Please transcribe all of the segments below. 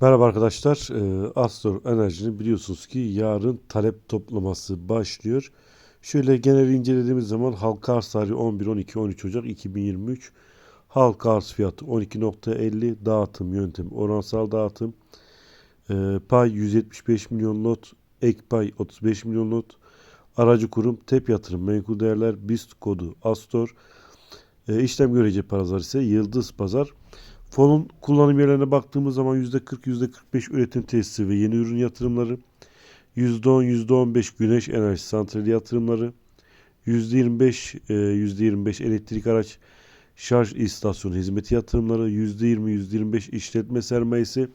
Merhaba arkadaşlar. Ee, Astor Enerji'nin biliyorsunuz ki yarın talep toplaması başlıyor. Şöyle genel incelediğimiz zaman halka arz tarihi 11, 12, 13 Ocak 2023. Halka arz fiyatı 12.50 dağıtım yöntemi oransal dağıtım. Ee, pay 175 milyon lot. Ek pay 35 milyon lot. Aracı kurum TEP yatırım menkul değerler BIST kodu Astor. Ee, işlem görece paralar ise Yıldız Pazar. Fonun kullanım yerlerine baktığımız zaman %40, %45 üretim tesisi ve yeni ürün yatırımları, %10, %15 güneş enerji santrali yatırımları, %25, e, %25 elektrik araç şarj istasyonu hizmeti yatırımları, %20, %25 işletme sermayesi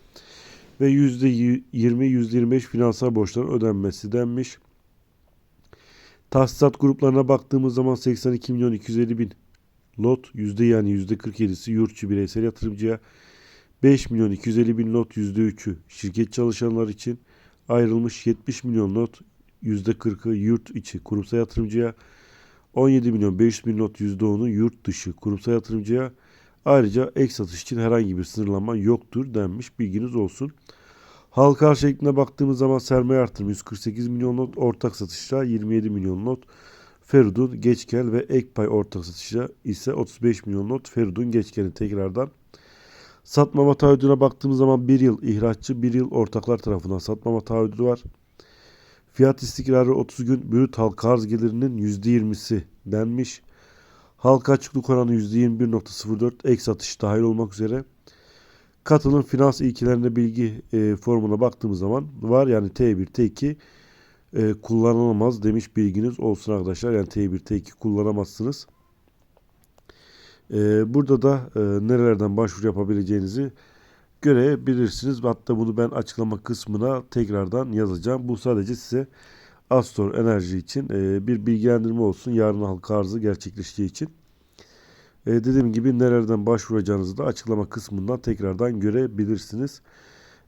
ve %20, %25 finansal borçların ödenmesi denmiş. Tahsisat gruplarına baktığımız zaman 82 milyon 250 bin lot yüzde yani yüzde 47'si yurtçu bireysel yatırımcıya 5 milyon 250 bin lot yüzde 3'ü şirket çalışanlar için ayrılmış 70 milyon lot yüzde 40'ı yurt içi kurumsal yatırımcıya 17 milyon 500 bin lot yüzde 10'u yurt dışı kurumsal yatırımcıya ayrıca ek satış için herhangi bir sınırlama yoktur denmiş bilginiz olsun. Halka şeklinde baktığımız zaman sermaye artırımı 148 milyon lot, ortak satışta 27 milyon lot, Feridun Geçkel ve Ekpay ortak satışa ise 35 milyon lot Feridun Geçkel'in tekrardan satmama taahhüdüne baktığımız zaman 1 yıl ihraççı 1 yıl ortaklar tarafından satmama taahhüdü var. Fiyat istikrarı 30 gün brüt halka arz gelirinin %20'si denmiş. Halka açıklık oranı %21.04 ek satış dahil olmak üzere. Katılım finans ilkelerine bilgi e, formuna baktığımız zaman var yani T1, T2 e, kullanılamaz demiş bilginiz olsun arkadaşlar. Yani T1, T2 kullanamazsınız. E, burada da e, nerelerden başvuru yapabileceğinizi görebilirsiniz. Hatta bunu ben açıklama kısmına tekrardan yazacağım. Bu sadece size Astor Enerji için e, bir bilgilendirme olsun. Yarın halka arzı gerçekleşeceği için. E, dediğim gibi nerelerden başvuracağınızı da açıklama kısmından tekrardan görebilirsiniz.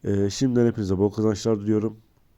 E, şimdiden hepinize bol kazançlar diliyorum.